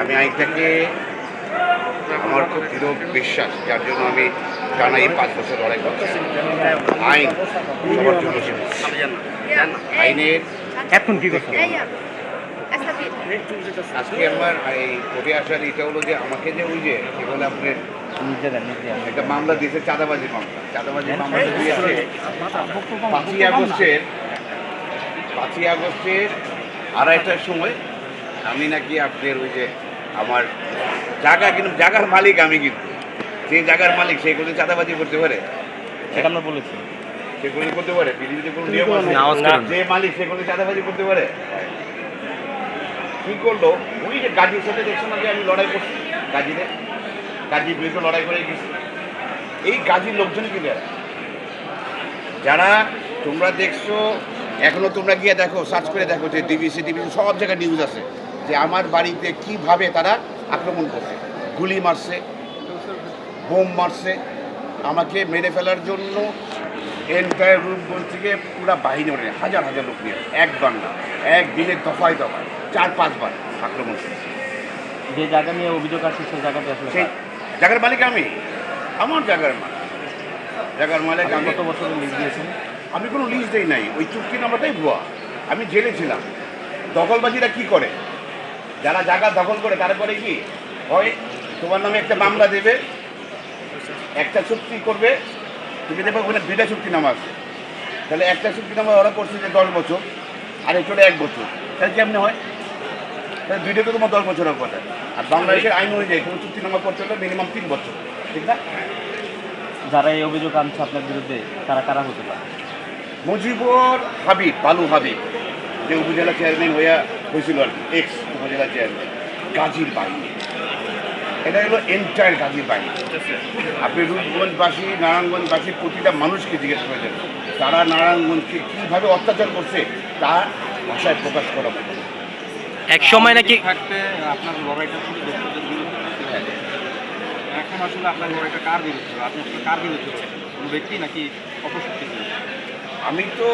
আমি আইনটাকে আমার খুব দৃঢ় বিশ্বাস যার জন্য আমি টানা এই পাঁচ বছর লড়াই করছি। আইন সবার জন্য আইনের এখন কি আজকে আমার এই কবি আসার এটা হলো যে আমাকে যে ওই যে কি বলে আপনার। একটা মামলা দিয়েছে চাঁদাবাজি মামলা। চাঁদাবাজি মামলা দিয়েছে পাঁচই আগস্টের পাঁচই আগস্টের আড়াইটার সময় আমি নাকি আপনার ওই যে আমার জায়গা কিন্তু জায়গার মালিক আমি কিন্তু। যে জায়গার মালিক সে কোনো চাঁদাবাজি করতে পারে? সেটা আমরা বলেছি। সে কোনো করতে পারে? পৃথিবীতে কোনো নিয়ম আছে। যে মালিক সে কোনো চাঁদাবাজি করতে পারে? কি করল? ওই যে গাজীর সাথে দেখছ না যে আমি লড়াই করছি গাজীতে গাজীর বিরুদ্ধে লড়াই করে গেছি। এই গাজীর লোকজন কি যারা যারা তোমরা দেখছ এখনও তোমরা গিয়ে দেখো সার্চ করে দেখো যে ডিবিসি ডিবিসি সব জায়গায় নিউজ আছে যে আমার বাড়িতে কীভাবে তারা আক্রমণ করছে। গুলি মারছে বোম মারছে আমাকে মেরে ফেলার জন্য এন্টায়ার রূপগঞ্জ থেকে পুরা বাহিনী ওঠে হাজার হাজার লোক নিয়ে একবার না একদিনের দফায় দফায় চার পাঁচবার আক্রমণ করেছে। যে জায়গা নিয়ে অভিযোগ আসছে সেই জায়গাটা আসলে সেই জায়গার মালিক আমি আমার জায়গার মালিক। জায়গার মালিক আমি। কত বছরের লিজ দিয়েছেন? আমি কোনো লিস্ট দেই নাই। ওই চুক্তি নাম্বারটাই ভুয়া। আমি জেলে ছিলাম। দখলবাজিরা কি করে? যারা জায়গা দখল করে তারা করে কি হয় তোমার নামে একটা মামলা দেবে, একটা চুক্তি করবে, তুমি দেখবে ওখানে দুইটা চুক্তি নামা আছে। তাহলে একটা চুক্তি নামা ওরা করছে যে দশ বছর, আর এটা এক বছর। তাহলে কেমনে হয়? তাহলে দুইটা তো তোমার দশ বছরের কথা। আর বাংলাদেশের আইন অনুযায়ী কোনো চুক্তি নামা করতে হলে মিনিমাম তিন বছর, ঠিক না? যারা এই অভিযোগ আনছে আপনার বিরুদ্ধে, তারা কারা হতে পারে? মুজিবুর হাবিব বালু হাবিব যে উপজেলা চেয়ারম্যান হইয়া হয়েছিল আর কি এক্স উপজেলা চেয়ারম্যান গাজীর বাহিনী। এটা হলো এন্টায়ার গাজীর বাহিনী। আপনি রূপগঞ্জবাসী নারায়ণগঞ্জবাসী প্রতিটা মানুষকে জিজ্ঞেস করেছেন তারা নারায়ণগঞ্জকে কীভাবে অত্যাচার করছে তা ভাষায় প্রকাশ করা এক সময় নাকি থাকতে আপনার লড়াইটা। এখন আসলে আপনার লড়াইটা কার বিরুদ্ধে? আপনি আসলে কার বিরুদ্ধে? কোনো ব্যক্তি নাকি অপশক্তির বিরুদ্ধে? আমি তো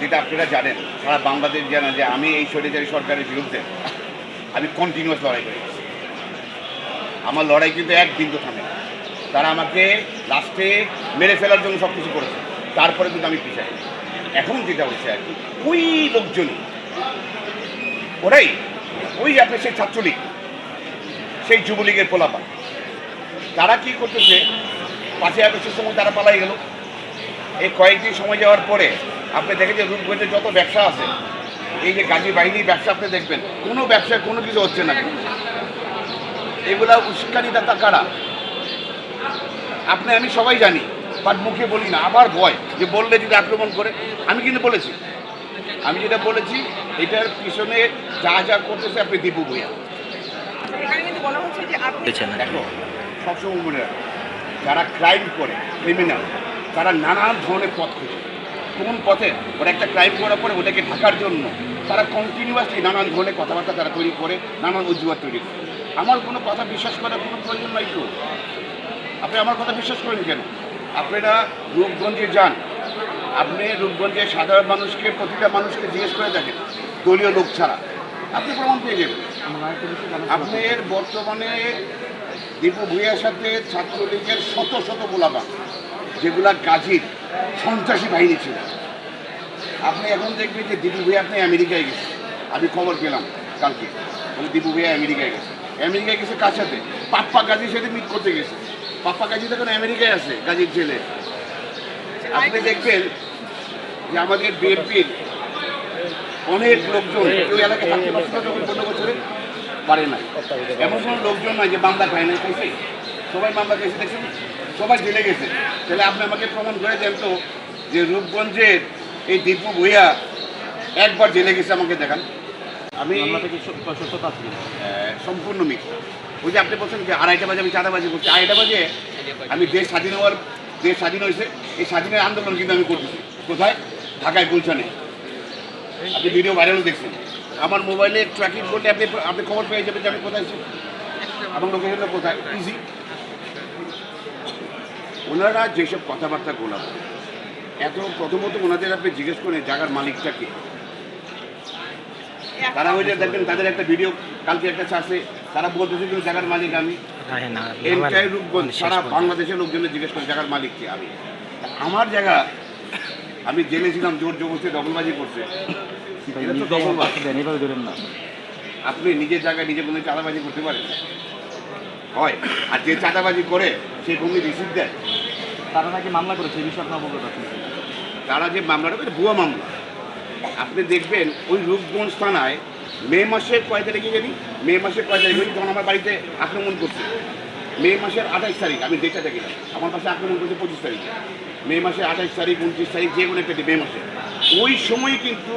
যেটা আপনারা জানেন, সারা বাংলাদেশ জানেন যে আমি এই স্বৈরাচারী সরকারের বিরুদ্ধে আমি কন্টিনিউয়াস লড়াই করি। আমার লড়াই কিন্তু একদিন তো থামে তারা আমাকে লাস্টে মেরে ফেলার জন্য সব কিছু করেছে। তারপরে কিন্তু আমি পিছাই এখন যেটা হচ্ছে আর কি, ওই লোকজনই ওরাই, ওই আপনার সেই ছাত্রলীগ, সেই যুবলীগের পোলাপা তারা কি করতেছে? পাঁচই আগস্টের সময় তারা পালাই গেল। এই কয়েকদিন সময় যাওয়ার পরে আপনি দেখেন যে রূপগঞ্জে যত ব্যবসা আছে এই যে গাজী বাহিনীর ব্যবসা আপনি দেখবেন কোনো ব্যবসায় কোনো কিছু হচ্ছে না। এগুলা উস্কানিদাতা কারা? আপনি আমি সবাই জানি বাট মুখে বলি না আবার ভয় যে বললে যদি আক্রমণ করে আমি কিন্তু বলেছি। আমি যেটা বলেছি এটার পিছনে যা যা করতেছে আপনি দীপু ভূয়া এখানে কিন্তু বলা হচ্ছে যে আপনি দেখো সবসময় মনে রাখো যারা ক্রাইম করে ক্রিমিনাল তারা নানান ধরনের পথ খুঁজে। কোন পথে? ওরা একটা ক্রাইম করার পরে ওটাকে ঢাকার জন্য তারা কন্টিনিউয়াসলি নানান ধরনের কথাবার্তা তারা তৈরি করে, নানান অজুহাত তৈরি করে। আমার কোনো কথা বিশ্বাস করার কোনো প্রয়োজন নাই তো। আপনি আমার কথা বিশ্বাস করেন কেন? আপনারা রূপগঞ্জে যান। আপনি রূপগঞ্জে সাধারণ মানুষকে, প্রতিটা মানুষকে জিজ্ঞেস করে দেখেন, দলীয় লোক ছাড়া। আপনি প্রমাণ পেয়ে যাবেন। আপনার বর্তমানে দীপু ভূঁইয়ার সাথে ছাত্রলীগের শত শত গোলাপা যেগুলা গাজীর সন্ত্রাসী বাহিনী ছিল। আপনি এখন দেখবেন যে দীপু ভূঁইয়া আপনি আমেরিকায় গেছে আমি খবর পেলাম কালকে। বলে দীপু ভূঁইয়া আমেরিকায় গেছে। আমেরিকায় গেছে কার সাথে? পাপ্পা গাজীর সাথে মিট করতে গেছে। পাপ্পা গাজী তখন আমেরিকায় আছে, গাজীর ছেলে। আপনি দেখবেন যে আমাদের বিএনপির অনেক লোকজন ওই এলাকায় পনেরো বছরে পারে না এমন কোনো লোকজন নয় যে মামলা খায় না সবাই মামলা খাইছে দেখছেন? সবাই জেলে গেছে। তাহলে আপনি আমাকে প্রমাণ করে দেন তো যে রূপগঞ্জের এই দীপু ভূঁইয়া একবার জেলে গেছে আমাকে দেখান। আমি সম্পূর্ণ মিথ্যা। ওই যে আপনি বলছেন যে আড়াইটা বাজে আমি চারটা বাজে করছি আড়াইটা বাজে আমি দেশ স্বাধীন হওয়ার দেশ স্বাধীন হয়েছে। এই স্বাধীনের আন্দোলন কিন্তু আমি করতেছি। কোথায়? ঢাকায় গুলশানে। আপনি ভিডিও ভাইরাল দেখছেন। আমার মোবাইলে ট্র্যাকিং করলে আপনি আপনি খবর পেয়ে যাবেন যে আমি কোথায় আছি। আমার লোকেশনটা কোথায়? ইজি ওনারা যেসব কথাবার্তা গোলাপ এত প্রথমত ওনাদের আপনি জিজ্ঞেস করেন জায়গার মালিকটা কে? তারা ওই যে দেখবেন তাদের একটা ভিডিও কালকে একটা ছাড়ছে তারা বলতেছে কিন্তু জায়গার মালিক আমি। এনটাই রূপগঞ্জ সারা বাংলাদেশের লোকজনে জিজ্ঞেস করে জায়গার মালিক কে আমি। আমার জায়গা আমি জেলে ছিলাম জোর জবরদস্তি দখলবাজি করছে। আপনি নিজের জায়গায় নিজে কোনো চাঁদাবাজি করতে পারেন? হয়। আর যে চাঁদাবাজি করে সে কোনো রিসিভ দেয়। তারা নাকি মামলা করেছে, এই বিষয়ে আপনার অবগত আছেন তারা যে মামলাটা ভুয়া মামলা। আপনি দেখবেন, ওই রূপগঞ্জ থানায় মে মাসের কয় তারিখে জানি? মে মাসের কয় তারিখে যখন আমার বাড়িতে আক্রমণ করছে। মে মাসের আঠাইশ তারিখ, আমি ডেটটা দেখিলাম আমার পাশে আক্রমণ করছে পঁচিশ তারিখে। মে মাসের আঠাইশ তারিখ, উনত্রিশ তারিখ, যে কোনো একটা মে মাসে। ওই সময় কিন্তু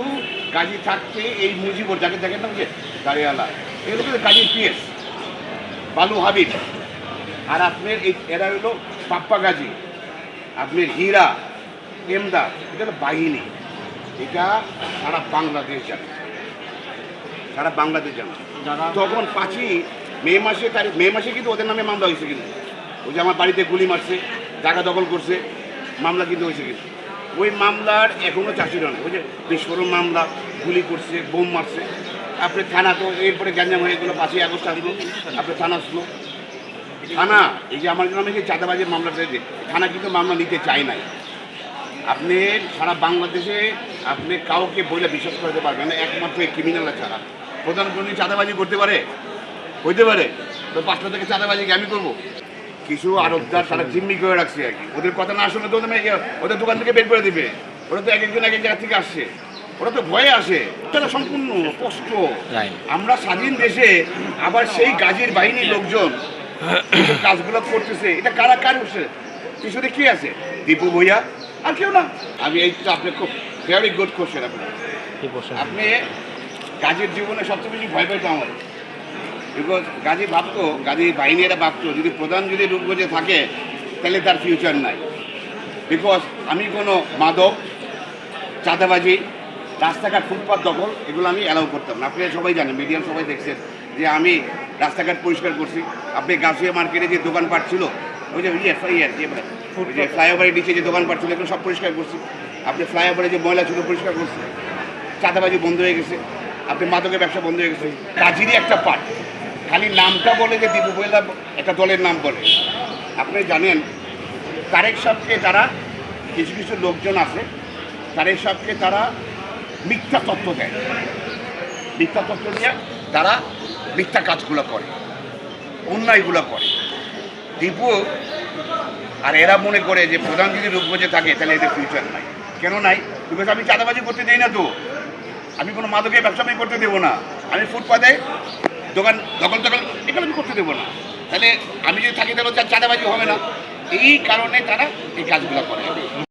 গাজী থাকতে এই মুজিবর, যাকে দেখেন না যে গাড়িওয়ালা এগুলো কিন্তু গাজীর পিএস, বালু হাবিব। আর আপনার এই, এরা হলো পাপ্পা গাজী। আপনার হীরা এমদাদ এটা হলো বাহিনী। এটা সারা বাংলাদেশ জানে। সারা বাংলাদেশ জানে। তখন পাঁচই মে মাসে তারিখ মে মাসে কিন্তু ওদের নামে মামলা হয়েছে কিন্তু। ওই যে আমার বাড়িতে গুলি মারছে জায়গা দখল করছে মামলা কিন্তু হয়েছে কিন্তু। ওই মামলার এখনও চাষি নয় ওই যে বিস্ফোরণ মামলা গুলি করছে বোম মারছে। আপনি থানা তো এরপরে গ্যাঞ্জাম হয়ে গেলো পাঁচই আগস্ট আসলো। আপনি থানা আসলো। থানা এই যে আমার নামে যে চাঁদাবাজির মামলাটা থানা কিন্তু মামলা নিতে চায় নাই। আপনি সারা বাংলাদেশে আপনি কাউকে বলে বিশ্বাস করতে পারবেন না একমাত্র এই ক্রিমিনালরা ছাড়া। প্রধানমন্ত্রী চাঁদাবাজি করতে পারে? হইতে পারে। তো পাঁচটা থেকে চাঁদাবাজি কি আমি করব? কিছু আরবদার তারা জিম্মি করে রাখছে আর কি। ওদের কথা না শুনে তো ওদের ওদের দোকান থেকে বের করে দিবে। ওরা তো এক একজন এক এক জায়গা থেকে আসছে। ওরা তো ভয়ে আসে। তারা সম্পূর্ণ কষ্ট আমরা স্বাধীন দেশে আবার সেই গাজীর বাহিনীর লোকজন কাজগুলো করতেছে এটা কারা কার হচ্ছে পিছনে কি আছে? দীপু ভইয়া আর কেউ না। আমি এই আপনি খুব ভেরি গুড কোশ্চেন আপনার আপনি গাজীর জীবনে সবচেয়ে বেশি ভয় পেতাম আমার বিকজ গাজী ভাবতো গাজীর বাহিনী এটা ভাবতো যদি প্রধান যদি রূপগঞ্জে থাকে তাহলে তার ফিউচার নাই। বিকজ আমি কোনো মাদক চাঁদাবাজি রাস্তাঘাট ফুটপাত দখল এগুলো আমি অ্যালাউ করতাম না। আপনি সবাই জানেন মিডিয়াম সবাই দেখছেন যে আমি রাস্তাঘাট পরিষ্কার করছি। আপনি গাছিয়া মার্কেটে যে দোকানপাট ছিল ওই যে ইয়ে ইয়ে যে ফ্লাইওভারের নিচে যে দোকানপাট ছিল এগুলো সব পরিষ্কার করছি। আপনি ফ্লাইওভারে যে ময়লা ছিল পরিষ্কার করছি। চাঁদাবাজি বন্ধ হয়ে গেছে। আপনি মাদকের ব্যবসা বন্ধ হয়ে গেছে। কাজিরই একটা পার্ট। খালি নামটা বলে যে দীপু বইলা একটা দলের নাম বলে। আপনি জানেন তারেক সাহকে তারা কিছু কিছু লোকজন আছে তারেক সাহকে তারা মিথ্যা তথ্য দেয়। মিথ্যা তথ্য দিয়ে তারা মিথ্যা কাজগুলো করে, অন্যায়গুলো করে। দীপু, আর এরা মনে করে যে প্রধান যদি রূপগঞ্জে থাকে, তাহলে এদের ফিউচার নাই। কেন নাই? বিকজ আমি চাঁদাবাজি করতে দিই না তো। আমি কোনো মাদকের ব্যবসা আমি করতে দেবো না। আমি ফুটপাতে দোকান দখল দখল এগুলো আমি করতে দেবো না। তাহলে আমি যদি থাকি তাহলে চাঁদাবাজি হবে না। এই কারণে তারা এই কাজগুলো করে।